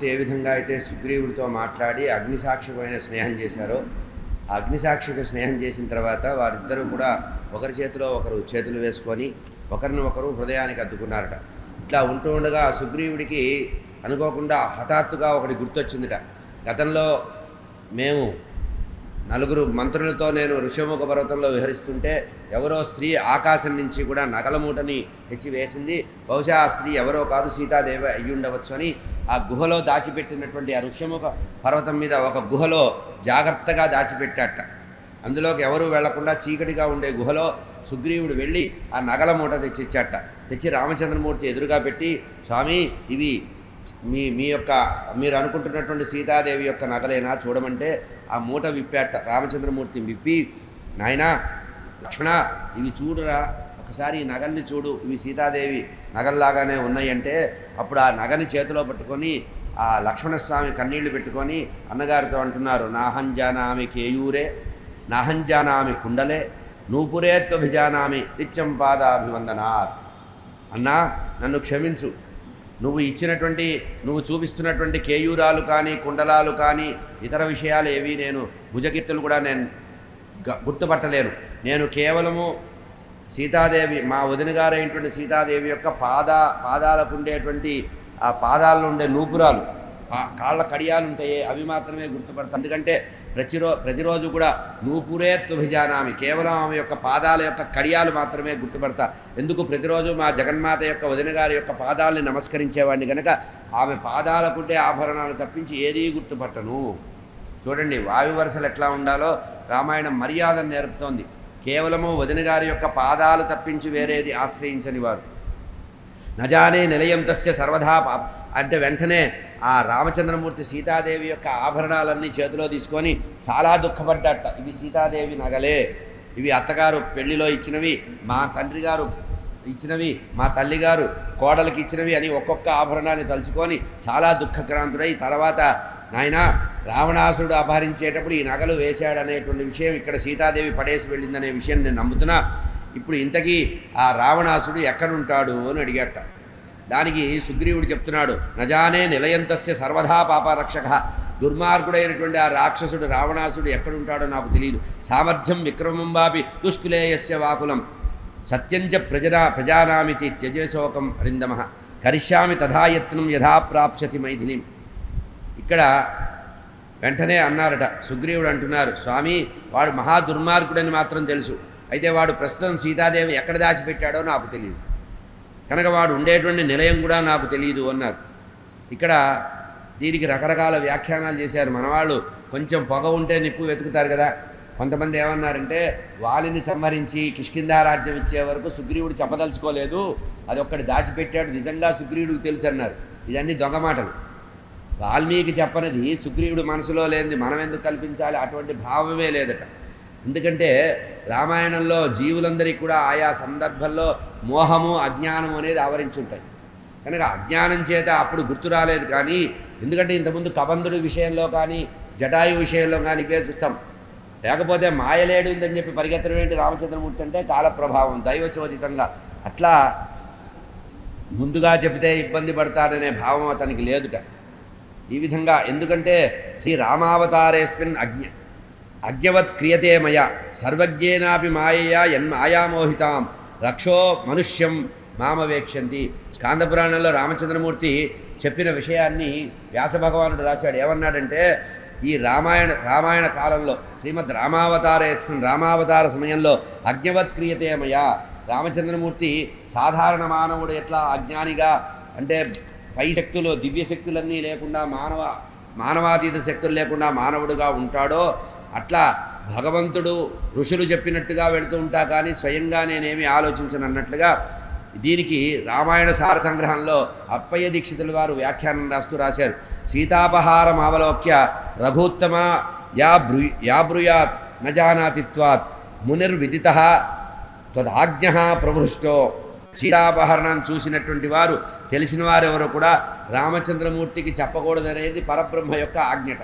ఏ విధంగా అయితే సుగ్రీవుడితో మాట్లాడి అగ్నిసాక్షికమైన స్నేహం చేశారో అగ్నిసాక్షికి అగ్నిసాక్షిక స్నేహం చేసిన తర్వాత వారిద్దరూ కూడా ఒకరి చేతిలో ఒకరు చేతులు వేసుకొని ఒకరిని ఒకరు హృదయానికి అద్దుకున్నారట. ఇట్లా ఉంటూ ఉండగా సుగ్రీవుడికి అనుకోకుండా హఠాత్తుగా ఒకటి గుర్తొచ్చిందిట. గతంలో మేము నలుగురు మంత్రులతో నేను ఋషముఖ పర్వతంలో విహరిస్తుంటే ఎవరో స్త్రీ ఆకాశం నుంచి కూడా నగల మూటని తెచ్చి వేసింది బహుశా ఆ స్త్రీ ఎవరో కాదు సీతాదేవి అయ్యుండవచ్చు అని ఆ గుహలో దాచిపెట్టినటువంటి ఆ ఋష్యముఖ పర్వతం మీద ఒక గుహలో జాగ్రత్తగా దాచిపెట్టాట అందులోకి ఎవరు వెళ్ళకుండా చీకటిగా ఉండే గుహలో సుగ్రీవుడు వెళ్ళి ఆ నగల మూట తెచ్చిచ్చాట తెచ్చి రామచంద్రమూర్తి ఎదురుగా పెట్టి స్వామి ఇవి మీ మీ యొక్క మీరు అనుకుంటున్నటువంటి సీతాదేవి యొక్క నగలేనా? చూడమంటే ఆ మూట విప్పాట రామచంద్రమూర్తి విప్పి నాయనా లక్ష్మణ ఇవి చూడురా ఒకసారి ఈ నగల్ని చూడు. ఇవి సీతాదేవి నగల్లాగానే ఉన్నాయంటే అప్పుడు ఆ నగని చేతిలో పట్టుకొని ఆ లక్ష్మణస్వామి కన్నీళ్ళు పెట్టుకొని అన్నగారితో అంటున్నారు నాహంజానామి కేయూరే నాహంజానామి కుండలే నూపురేత్వభిజానామి నిత్యం పాదాభివందనాత్. అన్నా నన్ను క్షమించు. నువ్వు ఇచ్చినటువంటి నువ్వు చూపిస్తున్నటువంటి కేయూరాలు కానీ కుండలాలు కానీ ఇతర విషయాలు ఏవి నేను భుజగిత్తులు కూడా నేను గ- గుర్తుపట్టలేను. నేను కేవలము సీతాదేవి మా వదిన గారైనటువంటి సీతాదేవి యొక్క పాద పాదాలకు ఉండేటువంటి ఆ పాదాల్లో ఉండే నూపురాలు కాళ్ళ కడియాలు ఉంటాయే అవి మాత్రమే గుర్తుపడతాయి. ఎందుకంటే ప్రతిరో ప్రతిరోజు కూడా నూపురే తుభిజానామి కేవలం ఆమె యొక్క పాదాల యొక్క కడియాలు మాత్రమే గుర్తుపడతా ఎందుకు ప్రతిరోజు మా జగన్మాత యొక్క వదిన గారి యొక్క పాదాలని నమస్కరించేవాడిని కనుక ఆమె పాదాలకుంటే ఆభరణాలు తప్పించి ఏదీ గుర్తుపట్టను. చూడండి వావి వరుసలు ఎట్లా ఉండాలో రామాయణం మర్యాదను నేర్పుతోంది. కేవలము వదిన గారి యొక్క పాదాలు తప్పించి వేరేది ఆశ్రయించని వారు. నజానే నిలయం తస్య సర్వదా అంటే వెంటనే ఆ రామచంద్రమూర్తి సీతాదేవి యొక్క ఆభరణాలన్నీ చేతిలో తీసుకొని చాలా దుఃఖపడ్డట. ఇవి సీతాదేవి నగలే. ఇవి అత్తగారు పెళ్ళిలో ఇచ్చినవి మా తండ్రి గారు ఇచ్చినవి మా తల్లిగారు కోడలకి ఇచ్చినవి అని ఒక్కొక్క ఆభరణాన్ని తలుచుకొని చాలా దుఃఖక్రాంతుడై తర్వాత నాయన రావణాసురుడు అపహరించేటప్పుడు ఈ నగలు వేశాడనేటువంటి విషయం ఇక్కడ సీతాదేవి పడేసి వెళ్ళిందనే విషయం నేను నమ్ముతున్నా. ఇప్పుడు ఇంతకీ ఆ రావణాసుడు ఎక్కడుంటాడు అని అడిగాట. దానికి సుగ్రీవుడు చెప్తున్నాడు నజానే నిలయంతస్య సర్వధా పాపరక్షక. దుర్మార్గుడైనటువంటి ఆ రాక్షసుడు రావణాసుడు ఎక్కడుంటాడో నాకు తెలియదు సామర్థ్యం విక్రమం వాపి దుష్కులేయస్య వాకులం. సత్యంచ ప్రజనా ప్రజానామితి త్యజశోకం అరిందమ కరిష్యామి తథాయత్నం యథాప్రాప్స్యతి ప్రాప్స్యతి ఇక్కడ వెంటనే అన్నారట సుగ్రీవుడు అంటున్నారు స్వామి వాడు మహా దుర్మార్గుడని మాత్రం తెలుసు. అయితే వాడు ప్రస్తుతం సీతాదేవి ఎక్కడ దాచిపెట్టాడో నాకు తెలియదు. కనుక వాడు ఉండేటువంటి నిలయం కూడా నాకు తెలియదు అన్నారు. ఇక్కడ దీనికి రకరకాల వ్యాఖ్యానాలు చేశారు. మనవాళ్ళు కొంచెం పొగ ఉంటే నిప్పు వెతుకుతారు కదా. కొంతమంది ఏమన్నారంటే వాలిని సంహరించి కిష్కిందారాజ్యం ఇచ్చే వరకు సుగ్రీవుడు చెప్పదలుచుకోలేదు. అది ఒక్కటి దాచిపెట్టాడు. నిజంగా సుగ్రీవుడికి తెలుసు అన్నారు. ఇదన్నీ దొంగ మాటలు. వాల్మీకి చెప్పనిది సుగ్రీవుడు మనసులో లేనిది మనం ఎందుకు కల్పించాలి? అటువంటి భావమే లేదట. ఎందుకంటే రామాయణంలో జీవులందరికీ కూడా ఆయా సందర్భంలో మోహము అజ్ఞానము అనేది ఆవరించుంటాయి. కనుక అజ్ఞానం చేత అప్పుడు గుర్తు రాలేదు కానీ ఎందుకంటే ఇంతకుముందు కబంధుడి విషయంలో కానీ జటాయు విషయంలో కానీ ఇవే చూస్తాం. లేకపోతే మాయలేడు ఉందని చెప్పి పరిగెత్తడం ఏంటి రామచంద్రమూర్తి అంటే? కాలప్రభావం దైవచోదితంగా. అట్లా ముందుగా చెబితే ఇబ్బంది పడతాడనే భావం అతనికి లేదుట. ఈ విధంగా ఎందుకంటే శ్రీ రామావతారేస్మిన్ అజ్ఞ అజ్ఞవత్ క్రియతే మయ సర్వజ్ఞేనాపి మాయయా యన్మాయామోహితాం రక్షో మనుష్యం మామవేక్షంతి. స్కాందపురాణంలో రామచంద్రమూర్తి చెప్పిన విషయాన్ని వ్యాసభగవానుడు రాశాడు. ఏమన్నాడంటే ఈ రామాయణ రామాయణ కాలంలో శ్రీమద్ రామావతారేస్మిన్ రామావతార సమయంలో అజ్ఞవత్ క్రియతే మయ రామచంద్రమూర్తి సాధారణ మానవుడు ఎట్లా అజ్ఞానిగా అంటే పై శక్తులు దివ్య శక్తులన్నీ లేకుండా మానవ మానవాతీత శక్తులు లేకుండా మానవుడుగా ఉంటాడో అట్లా భగవంతుడు ఋషులు చెప్పినట్టుగా వెళుతూ ఉంటా కానీ స్వయంగా నేనేమి ఆలోచించను అన్నట్లుగా దీనికి రామాయణ సార సంగ్రహంలో అప్పయ్య దీక్షితుల వారు వ్యాఖ్యానం రాస్తూ రాశారు. సీతాపహారం అవలోక్య రఘుత్తమ యా బ్రు యా బ్రూయాత్ నజానాతిత్వాత్ మునిర్విదిత త్వదాజ్ఞ ప్రవృష్టో సీతాపహరణం చూసినటువంటి వారు తెలిసిన వారెవరు కూడా రామచంద్రమూర్తికి చెప్పకూడదనేది పరబ్రహ్మ యొక్క ఆజ్ఞట.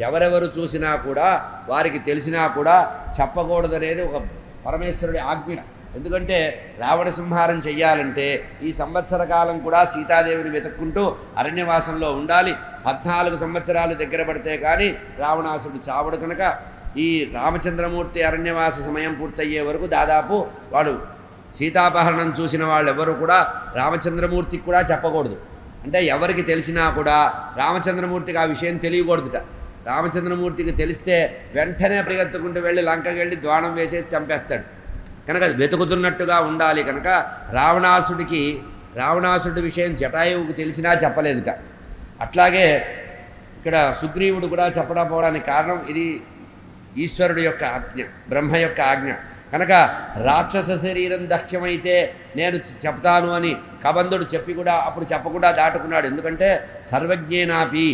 ఎవరెవరు చూసినా కూడా వారికి తెలిసినా కూడా చెప్పకూడదనేది ఒక పరమేశ్వరుడి ఆజ్ఞ. ఎందుకంటే రావణ సంహారం చెయ్యాలంటే ఈ సంవత్సర కాలం కూడా సీతాదేవిని వెతుక్కుంటూ అరణ్యవాసంలో ఉండాలి. పద్నాలుగు సంవత్సరాలు దగ్గర పడితే కానీ రావణాసుడు చావడు కనుక. ఈ రామచంద్రమూర్తి అరణ్యవాస సమయం పూర్తయ్యే వరకు దాదాపు వాడు సీతాపహరణం చూసిన వాళ్ళు ఎవరు కూడా రామచంద్రమూర్తికి కూడా చెప్పకూడదు. అంటే ఎవరికి తెలిసినా కూడా రామచంద్రమూర్తికి ఆ విషయం తెలియకూడదుట. రామచంద్రమూర్తికి తెలిస్తే వెంటనే పరిగెత్తుకుంటూ వెళ్ళి లంకకి వెళ్ళి ద్వాణం వేసేసి చంపేస్తాడు. కనుక వెతుకుతున్నట్టుగా ఉండాలి కనుక రావణాసుడికి రావణాసుడి విషయం జటాయువుకు తెలిసినా చెప్పలేదుట. అట్లాగే ఇక్కడ సుగ్రీవుడు కూడా చెప్పడం పోవడానికి కారణం ఇది ఈశ్వరుడు యొక్క ఆజ్ఞ బ్రహ్మ యొక్క ఆజ్ఞ. కనుక రాక్షస శరీరం దహ్యమైతే నేను చెప్తాను అని కబంధుడు చెప్పి కూడా అప్పుడు చెప్పకుండా దాటుకున్నాడు. ఎందుకంటే సర్వజ్ఞేనాపి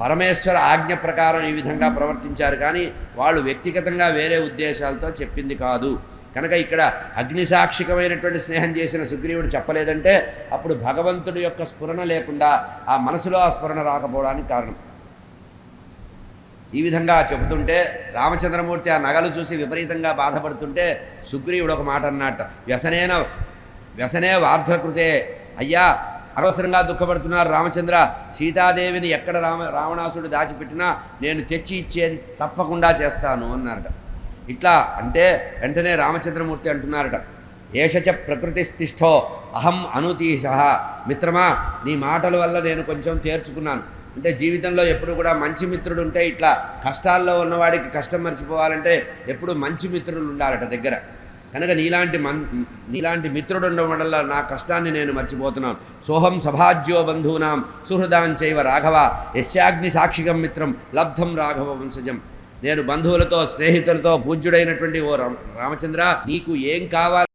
పరమేశ్వర ఆజ్ఞ ప్రకారం ఈ విధంగా ప్రవర్తించారు. కానీ వాళ్ళు వ్యక్తిగతంగా వేరే ఉద్దేశాలతో చెప్పింది కాదు. కనుక ఇక్కడ అగ్నిసాక్షికమైనటువంటి స్నేహం చేసిన సుగ్రీవుడు చెప్పలేదంటే అప్పుడు భగవంతుడి యొక్క స్ఫురణ లేకుండా ఆ మనసులో ఆ స్ఫురణ రాకపోవడానికి కారణం. ఈ విధంగా చెబుతుంటే రామచంద్రమూర్తి ఆ నగలు చూసి విపరీతంగా బాధపడుతుంటే సుగ్రీవుడు ఒక మాట అన్నట్ట వ్యసనేన వ్యసనే వార్ధకృతే. అయ్యా అనవసరంగా దుఃఖపడుతున్నారు రామచంద్ర. సీతాదేవిని ఎక్కడ రామ రావణాసుడు దాచిపెట్టినా నేను తెచ్చి ఇచ్చేది తప్పకుండా చేస్తాను అన్నారట. ఇట్లా అంటే వెంటనే రామచంద్రమూర్తి అంటున్నారట ఏషచ ప్రకృతిస్థిష్టో అహం అనుతీష. మిత్రమా నీ మాటల వల్ల నేను కొంచెం తేర్చుకున్నాను. అంటే జీవితంలో ఎప్పుడు కూడా మంచి మిత్రుడు ఉంటే ఇట్లా కష్టాల్లో ఉన్నవాడికి కష్టం మర్చిపోవాలంటే ఎప్పుడు మంచి మిత్రులు ఉండాలట దగ్గర. కనుక నీలాంటి మన్ నీలాంటి మిత్రుడు ఉండడం వల్ల నా కష్టాన్ని నేను మర్చిపోతున్నాను. సోహం సభాజ్యో బంధూనాం సుహృదాంచైవ రాఘవ యశాగ్ని సాక్షికం మిత్రం లబ్ధం రాఘవ వంశజం. నేను బంధువులతో స్నేహితులతో పూజ్యుడైనటువంటి ఓ రామచంద్ర నీకు ఏం కావాలి?